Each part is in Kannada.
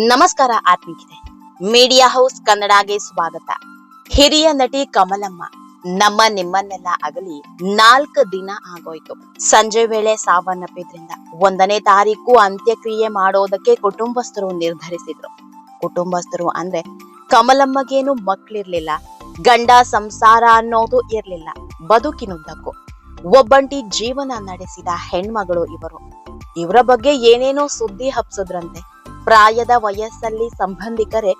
ನಮಸ್ಕಾರ ಆತ್ಮಿಕಿದೆ ಮೀಡಿಯಾ ಹೌಸ್ ಕನ್ನಡಗೆ ಸ್ವಾಗತ. ಹಿರಿಯ ನಟಿ ಕಮಲಮ್ಮ, ನಮ್ಮ ನಿಮ್ಮನ್ನೆಲ್ಲ ಅಗಲಿ ನಾಲ್ಕು ದಿನ ಆಗೋಯ್ತು. ಸಂಜೆ ವೇಳೆ ಸಾವನ್ನಪ್ಪಿದ್ರಿಂದ ಒಂದನೇ ತಾರೀಕು ಅಂತ್ಯಕ್ರಿಯೆ ಮಾಡೋದಕ್ಕೆ ಕುಟುಂಬಸ್ಥರು ನಿರ್ಧರಿಸಿದ್ರು. ಕುಟುಂಬಸ್ಥರು ಅಂದ್ರೆ ಕಮಲಮ್ಮಗೇನು ಮಕ್ಳಿರ್ಲಿಲ್ಲ, ಗಂಡ ಸಂಸಾರ ಅನ್ನೋದು ಇರ್ಲಿಲ್ಲ ಬದುಕಿನುದ್ದಕ್ಕೂ ಒಬ್ಬಂಟಿ ಜೀವನ ನಡೆಸಿದ ಹೆಣ್ಮಗಳು ಇವರು. ಇವರ ಬಗ್ಗೆ ಏನೇನೋ ಸುದ್ದಿ ಹಬ್ಸದ್ರಂತೆ. ಪ್ರಾಯದ ವಯಸ್ಸಲ್ಲಿ ಸಂಬಂಧಿಕರೇ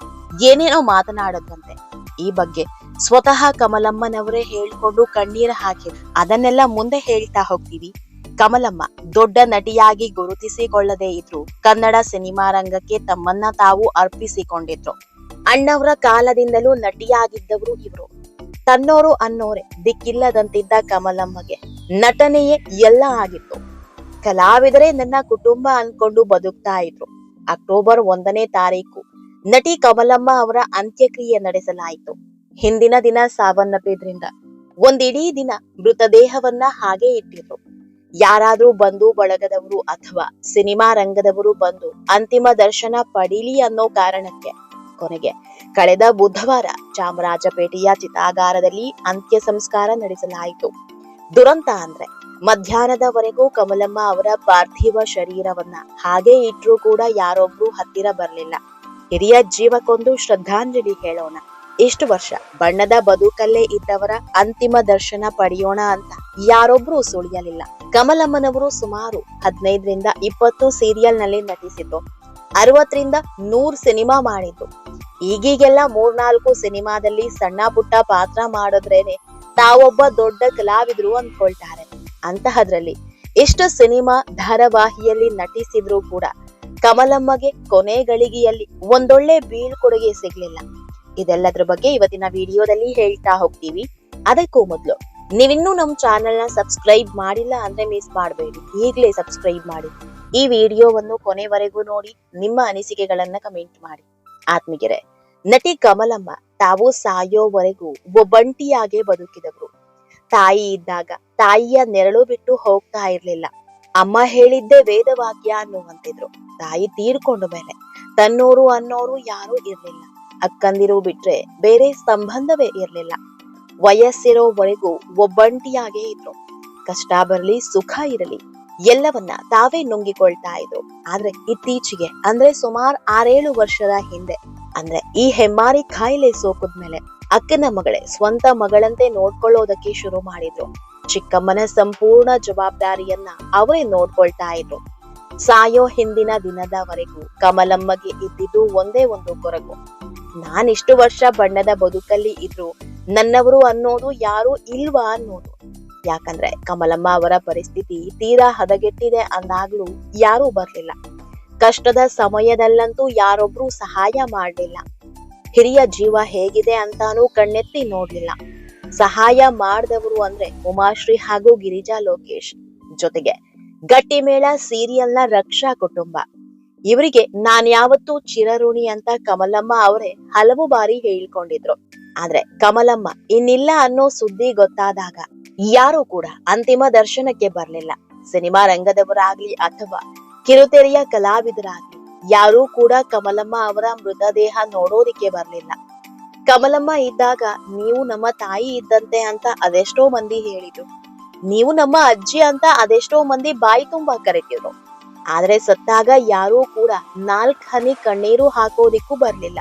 ಏನೇನೋ ಮಾತನಾಡುತ್ತಂತೆ. ಈ ಬಗ್ಗೆ ಸ್ವತಃ ಕಮಲಮ್ಮನವರೇ ಹೇಳ್ಕೊಂಡು ಕಣ್ಣೀರು ಹಾಕಿ ಅದನ್ನೆಲ್ಲ ಮುಂದೆ ಹೇಳ್ತಾ ಹೋಗ್ತೀವಿ. ಕಮಲಮ್ಮ ದೊಡ್ಡ ನಟಿಯಾಗಿ ಗುರುತಿಸಿಕೊಳ್ಳದೇ ಇದ್ರು ಕನ್ನಡ ಸಿನಿಮಾ ರಂಗಕ್ಕೆ ತಮ್ಮನ್ನ ತಾವು ಅರ್ಪಿಸಿಕೊಂಡಿದ್ರು. ಅಣ್ಣವರ ಕಾಲದಿಂದಲೂ ನಟಿಯಾಗಿದ್ದವರು ಇವರು. ತನ್ನೋರು ಅನ್ನೋರೆ ದಿಕ್ಕಿಲ್ಲದಂತಿದ್ದ ಕಮಲಮ್ಮಗೆ ನಟನೆಯೇ ಎಲ್ಲ ಆಗಿತ್ತು. ಕಲಾವಿದರೇ ನನ್ನ ಕುಟುಂಬ ಅನ್ಕೊಂಡು ಬದುಕ್ತಾ ಇದ್ರು. ಅಕ್ಟೋಬರ್ ಒಂದನೇ ತಾರೀಕು. ನಟಿ ಕಮಲಮ್ಮ ಅವರ ಅಂತ್ಯಕ್ರಿಯೆ ನಡೆಸಲಾಯಿತು. ಹಿಂದಿನ ದಿನ ಸಾವನ್ನಪ್ಪಿದ್ರಿಂದ ಒಂದಿಡೀ ದಿನ ಮೃತದೇಹವನ್ನ ಹಾಗೆ ಇಟ್ಟಿದ್ರು. ಯಾರಾದ್ರೂ ಬಂಧು ಬಳಗದವರು ಅಥವಾ ಸಿನಿಮಾ ರಂಗದವರು ಬಂದು ಅಂತಿಮ ದರ್ಶನ ಪಡೀಲಿ ಅನ್ನೋ ಕಾರಣಕ್ಕೆ ಕೊನೆಗೆ ಕಳೆದ ಬುಧವಾರ ಚಾಮರಾಜಪೇಟೆಯ ಚಿತಾಗಾರದಲ್ಲಿ ಅಂತ್ಯ ಸಂಸ್ಕಾರ ನಡೆಸಲಾಯಿತು. ದುರಂತ ಅಂದ್ರೆ ಮಧ್ಯಾಹ್ನದವರೆಗೂ ಕಮಲಮ್ಮ ಅವರ ಪಾರ್ಥಿವ ಶರೀರವನ್ನ ಹಾಗೆ ಇಟ್ರೂ ಕೂಡ ಯಾರೊಬ್ರು ಹತ್ತಿರ ಬರ್ಲಿಲ್ಲ. ಹಿರಿಯ ಜೀವಕ್ಕೊಂದು ಶ್ರದ್ಧಾಂಜಲಿ ಹೇಳೋಣ. ಇಷ್ಟು ವರ್ಷ ಬಣ್ಣದ ಬದುಕಲ್ಲೇ ಇದ್ದವರ ಅಂತಿಮ ದರ್ಶನ ಪಡೆಯೋಣ ಅಂತ ಯಾರೊಬ್ರು ಸುಳಿಯಲಿಲ್ಲ. ಕಮಲಮ್ಮನವರು ಸುಮಾರು ಹದಿನೈದರಿಂದ ಇಪ್ಪತ್ತು ಸೀರಿಯಲ್ನಲ್ಲಿ ನಟಿಸಿದ್ದು, ಅರವತ್ತರಿಂದ ನೂರ್ ಸಿನಿಮಾ ಮಾಡಿದ್ದು. ಈಗೀಗೆಲ್ಲ ಮೂರ್ನಾಲ್ಕು ಸಿನಿಮಾದಲ್ಲಿ ಸಣ್ಣ ಪುಟ್ಟ ಪಾತ್ರ ಮಾಡಿದ್ರೇನೆ ತಾವೊಬ್ಬ ದೊಡ್ಡ ಕಲಾವಿದ್ರು ಅಂದ್ಕೊಳ್ತಾರೆ ಅಂತಹದ್ರಲ್ಲಿ ಎಷ್ಟು ಸಿನಿಮಾ ಧಾರಾವಾಹಿಯಲ್ಲಿ ನಟಿಸಿದ್ರು ಕೂಡ ಕಮಲಮ್ಮಗೆ ಕೊನೆ ಗಳಿಗೆಯಲ್ಲಿ ಒಂದೊಳ್ಳೆ ಬೀಳ್ಕೊಡುಗೆ ಸಿಗ್ಲಿಲ್ಲ. ಇದೆಲ್ಲದ್ರ ಬಗ್ಗೆ ಇವತ್ತಿನ ವಿಡಿಯೋದಲ್ಲಿ ಹೇಳ್ತಾ ಹೋಗ್ತೀವಿ. ಅದಕ್ಕೂ ಮೊದಲು ನೀವಿನ್ನೂ ನಮ್ಮ ಚಾನೆಲ್ನ ಸಬ್ಸ್ಕ್ರೈಬ್ ಮಾಡಿಲ್ಲ ಅಂದ್ರೆ ಮಿಸ್ ಮಾಡಬೇಡಿ. ಈಗಲೇ ಸಬ್ಸ್ಕ್ರೈಬ್ ಮಾಡಿ. ಈ ವಿಡಿಯೋವನ್ನು ಕೊನೆವರೆಗೂ ನೋಡಿ ನಿಮ್ಮ ಅನಿಸಿಕೆಗಳನ್ನ ಕಮೆಂಟ್ ಮಾಡಿ. ಆತ್ಮಿಗೆರೆ ನಟಿ ಕಮಲಮ್ಮ ತಾವು ಸಾಯೋವರೆಗೂ ಒಬ್ಬಂಟಿಯಾಗೆ ಬದುಕಿದವರು. ತಾಯಿ ಇದ್ದಾಗ ತಾಯಿಯ ನೆರಳು ಬಿಟ್ಟು ಹೋಗ್ತಾ ಇರ್ಲಿಲ್ಲ. ಅಮ್ಮ ಹೇಳಿದ್ದೇ ವೇದವಾಕ್ಯ ಅನ್ನುವಂತಿದ್ರು. ತಾಯಿ ತೀರ್ಕೊಂಡ ಮೇಲೆ. ತನ್ನೋರು ಅನ್ನೋರು ಯಾರೂ ಇರ್ಲಿಲ್ಲ. ಅಕ್ಕಂದಿರು ಬಿಟ್ರೆ ಬೇರೆ ಸಂಬಂಧವೇ ಇರ್ಲಿಲ್ಲ. ವಯಸ್ಸಿರೋವರೆಗೂ ಒಬ್ಬಂಟಿಯಾಗೇ ಇದ್ರು. ಕಷ್ಟ ಬರಲಿ, ಸುಖ ಇರಲಿ, ಎಲ್ಲವನ್ನ ತಾವೇ ನುಂಗಿಕೊಳ್ತಾ ಇದ್ರು. ಆದ್ರೆ ಇತ್ತೀಚೆಗೆ, ಅಂದ್ರೆ ಸುಮಾರು ಆರೇಳು ವರ್ಷದ ಹಿಂದೆ ಅಂದ್ರೆ ಈ ಹೆಮ್ಮಾರಿ ಕಾಯಿಲೆ ಸೋಕದ್ಮೇಲೆ ಅಕ್ಕನ ಮಗಳೇ ಸ್ವಂತ ಮಗಳಂತೆ ನೋಡ್ಕೊಳ್ಳೋದಕ್ಕೆ ಶುರು ಮಾಡಿದ್ರು. ಚಿಕ್ಕಮ್ಮನ ಸಂಪೂರ್ಣ ಜವಾಬ್ದಾರಿಯನ್ನ ಅವರೇ ನೋಡ್ಕೊಳ್ತಾ ಇದ್ರು. ಸಾಯೋ ಹಿಂದಿನ ದಿನದವರೆಗೂ ಕಮಲಮ್ಮಗೆ ಇದ್ದಿದ್ದು ಒಂದೇ ಒಂದು ಕೊರಗು. ನಾನಿಷ್ಟು ವರ್ಷ ಬಣ್ಣದ ಬದುಕಲ್ಲಿ ಇದ್ರು ನನ್ನವರು ಅನ್ನೋದು ಯಾರು ಇಲ್ವಾ ಅನ್ನೋದು. ಯಾಕಂದ್ರೆ ಕಮಲಮ್ಮ ಅವರ ಪರಿಸ್ಥಿತಿ ತೀರಾ ಹದಗೆಟ್ಟಿದೆ ಅಂದಾಗ್ಲೂ ಯಾರೂ ಬರ್ಲಿಲ್ಲ. ಕಷ್ಟದ ಸಮಯದಲ್ಲಂತೂ ಯಾರೊಬ್ರು ಸಹಾಯ ಮಾಡಲಿಲ್ಲ. ಹಿರಿಯ ಜೀವ ಹೇಗಿದೆ ಅಂತಾನೂ ಕಣ್ಣೆತ್ತಿ ನೋಡ್ಲಿಲ್ಲ. ಸಹಾಯ ಮಾಡಿದವರು ಅಂದ್ರೆ ಉಮಾಶ್ರೀ ಹಾಗೂ ಗಿರಿಜಾ ಲೋಕೇಶ್. ಜೊತೆಗೆ ಗಟ್ಟಿಮೇಳ ಸೀರಿಯಲ್ನ ರಕ್ಷಾ ಕುಟುಂಬ. ಇವರಿಗೆ ನಾನ್ಯಾವತ್ತೂ ಚಿರಋಣಿ ಅಂತ ಕಮಲಮ್ಮ ಅವರೇ ಹಲವು ಬಾರಿ ಹೇಳ್ಕೊಂಡಿದ್ರು. ಆದ್ರೆ ಕಮಲಮ್ಮ ಇನ್ನಿಲ್ಲ ಅನ್ನೋ ಸುದ್ದಿ ಗೊತ್ತಾದಾಗ ಯಾರು ಕೂಡ ಅಂತಿಮ ದರ್ಶನಕ್ಕೆ ಬರ್ಲಿಲ್ಲ. ಸಿನಿಮಾ ರಂಗದವರಾಗ್ಲಿ ಅಥವಾ ಕಿರುತೆರೆಯ ಕಲಾವಿದರಾಗಿ. ಯಾರೂ ಕೂಡ ಕಮಲಮ್ಮ ಅವರ ಮೃತದೇಹ ನೋಡೋದಿಕ್ಕೆ ಬರಲಿಲ್ಲ. ಕಮಲಮ್ಮ ಇದ್ದಾಗ, ನೀವು ನಮ್ಮ ತಾಯಿ ಇದ್ದಂತೆ ಅಂತ ಅದೆಷ್ಟೋ ಮಂದಿ ಹೇಳಿದ್ರು. ನೀವು ನಮ್ಮ ಅಜ್ಜಿ ಅಂತ ಅದೆಷ್ಟೋ ಮಂದಿ ಬಾಯಿ ತುಂಬಾ ಕರೆತಿದ್ರು. ಆದ್ರೆ ಸತ್ತಾಗ ಯಾರೂ ಕೂಡ ನಾಲ್ಕ್ ಹನಿ ಕಣ್ಣೀರು ಹಾಕೋದಿಕ್ಕೂ ಬರ್ಲಿಲ್ಲ.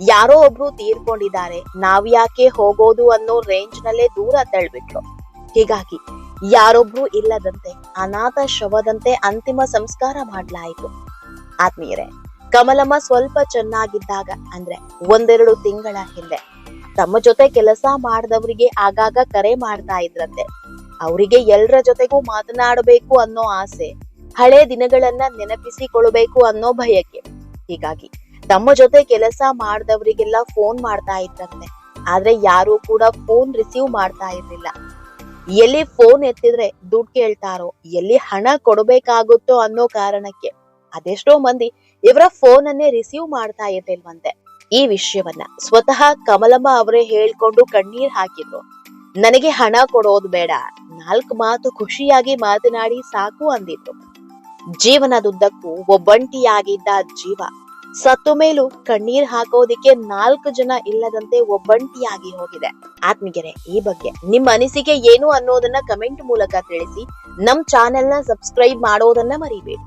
ಯಾರೋ ಒಬ್ರು ತೀರ್ಕೊಂಡಿದ್ದಾರೆ. ನಾವ್ಯಾಕೆ ಹೋಗೋದು ಅನ್ನೋ ರೇಂಜ್ ನಲ್ಲೇ ದೂರ ತಳ್ಬಿಟ್ರು ಹೀಗಾಗಿ ಯಾರೊಬ್ರು ಇಲ್ಲದಂತೆ, ಅನಾಥ ಶವದಂತೆ ಅಂತಿಮ ಸಂಸ್ಕಾರ ಮಾಡಲಾಯಿತು. ಆತ್ಮೀಯರೇ, ಕಮಲಮ್ಮ ಸ್ವಲ್ಪ ಚೆನ್ನಾಗಿದ್ದಾಗ ಅಂದ್ರೆ ಒಂದೆರಡು ತಿಂಗಳ ಹಿಂದೆ ತಮ್ಮ ಜೊತೆ ಕೆಲಸ ಮಾಡಿದವರಿಗೆ ಆಗಾಗ ಕರೆ ಮಾಡ್ತಾ ಇದ್ರಂತೆ. ಅವರಿಗೆ ಎಲ್ರ ಜೊತೆಗೂ ಮಾತನಾಡಬೇಕು ಅನ್ನೋ ಆಸೆ, ಹಳೆ ದಿನಗಳನ್ನ ನೆನಪಿಸಿಕೊಳ್ಬೇಕು ಅನ್ನೋ ಭಯಕ್ಕೆ ಹೀಗಾಗಿ ತಮ್ಮ ಜೊತೆ ಕೆಲಸ ಮಾಡಿದವರಿಗೆಲ್ಲ ಫೋನ್ ಮಾಡ್ತಾ ಇದ್ರಂತೆ. ಆದ್ರೆ ಯಾರು ಕೂಡ ಫೋನ್ ರಿಸೀವ್ ಮಾಡ್ತಾ ಇರ್ಲಿಲ್ಲ. ಎಲ್ಲಿ ಫೋನ್ ಎತ್ತಿದ್ರೆ ದುಡ್ಡು ಕೇಳ್ತಾರೋ, ಎಲ್ಲಿ ಹಣ ಕೊಡಬೇಕಾಗುತ್ತೋ ಅನ್ನೋ ಕಾರಣಕ್ಕೆ ಅದೆಷ್ಟೋ ಮಂದಿ ಇವರ ಫೋನ್ ಅನ್ನೇ ರಿಸೀವ್ ಮಾಡ್ತಾ ಇರ್ಲಿಲ್ವಂತೆ. ಈ ವಿಷಯವನ್ನ ಸ್ವತಃ ಕಮಲಮ್ಮ ಅವರೇ ಹೇಳ್ಕೊಂಡು ಕಣ್ಣೀರ್ ಹಾಕಿದ್ರು. ನನಗೆ ಹಣ ಕೊಡೋದು ಬೇಡ, ನಾಲ್ಕು ಮಾತು ಖುಷಿಯಾಗಿ ಮಾತನಾಡಿ ಸಾಕು ಅಂದಿದ್ರು. ಜೀವನದುದ್ದಕ್ಕೂ ಒಬ್ಬಂಟಿಯಾಗಿದ್ದ ಜೀವ ಸತ್ತು ಮೇಲೂ ಕಣ್ಣೀರ್ ಹಾಕೋದಿಕ್ಕೆ ನಾಲ್ಕು ಜನ ಇಲ್ಲದಂತೆ ಒಬ್ಬಂಟಿಯಾಗಿ ಹೋಗಿದೆ. ಆತ್ಮಿಗೆರೆ ಈ ಬಗ್ಗೆ ನಿಮ್ಮ ಅನಿಸಿಕೆ ಏನು ಅನ್ನೋದನ್ನ ಕಮೆಂಟ್ ಮೂಲಕ ತಿಳಿಸಿ, ನಮ್ ಚಾನೆಲ್ನ ಸಬ್ಸ್ಕ್ರೈಬ್ ಮಾಡೋದನ್ನ ಮರಿಬೇಡಿ.